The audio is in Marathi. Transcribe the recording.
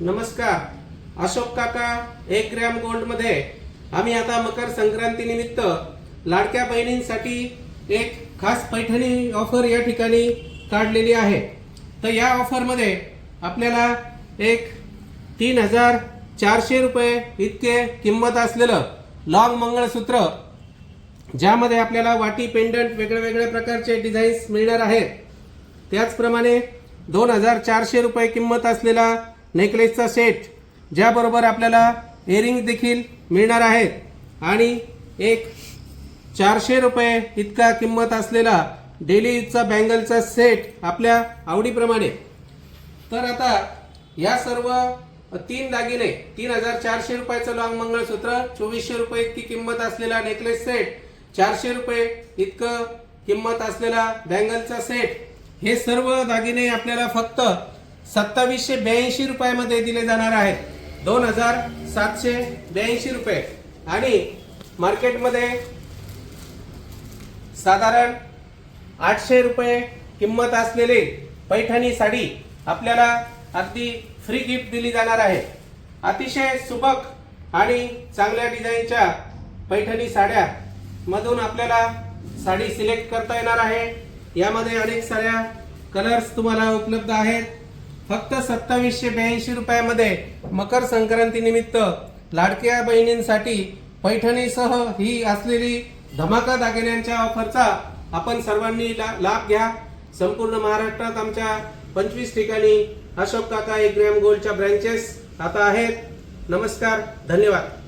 नमस्कार. अशोक काका एक ग्रॅम गोल्डमध्ये. आम्ही आता मकर संक्रांती निमित्त लाडक्या बहिणींसाठी एक खास पैठणी ऑफर या ठिकाणी काढलेली आहे. तर या ऑफरमध्ये आपल्याला एक तीन हजार चारशे रुपये इतके किंमत असलेलं लॉंग मंगळसूत्र ज्यामध्ये आपल्याला वाटी पेंडंट वेगळ्या वेगळ्या प्रकारचे डिझाईन्स मिळणार आहेत. त्याचप्रमाणे दोन हजार चारशे रुपये किंमत असलेला नेकलेसचा सेट ज्याबरोबर आपल्याला इयरिंग देखील मिळणार आहेत आणि एक चारशे रुपये इतका किंमत असलेला डेली यूजचा बँगलचा सेट आपल्या आवडीप्रमाणे. तर आता या सर्व तीन दागिने तीन हजार चारशे रुपयाचं लॉंग मंगळसूत्र चोवीसशे रुपये इतकी किंमत असलेला नेकलेस सेट चारशे रुपये इतकं किंमत असलेला बँगलचा सेट हे सर्व दागिने आपल्याला फक्त सत्तावीसशे ब्याऐंशी रुपयामध्ये दिले जाणार आहेत. दोन हजार सातशे ब्याऐंशी रुपये. आणि मार्केटमध्ये साधारण आठशे रुपये किंमत असलेली पैठणी साडी आपल्याला अगदी फ्री गिफ्ट दिली जाणार आहे. अतिशय सुबक आणि चांगल्या डिझाईनच्या पैठणी साड्या मधून आपल्याला साडी सिलेक्ट करता येणार आहे. यामध्ये अनेक साऱ्या कलर्स तुम्हाला उपलब्ध आहेत. फक्त सत्तावीसशे ब्याऐंशी रुपयामध्ये मकर संक्रांती निमित्त लाडक्या बहिणींसाठी पैठणीसह ही असलेली धमाका दागिन्यांच्या ऑफरचा आपण सर्वांनी ला- लाभ घ्या. संपूर्ण महाराष्ट्रात आमच्या पंचवीस ठिकाणी अशोक काका एक ग्रॅम गोल्डच्या ब्रँचेस आता आहेत. नमस्कार धन्यवाद.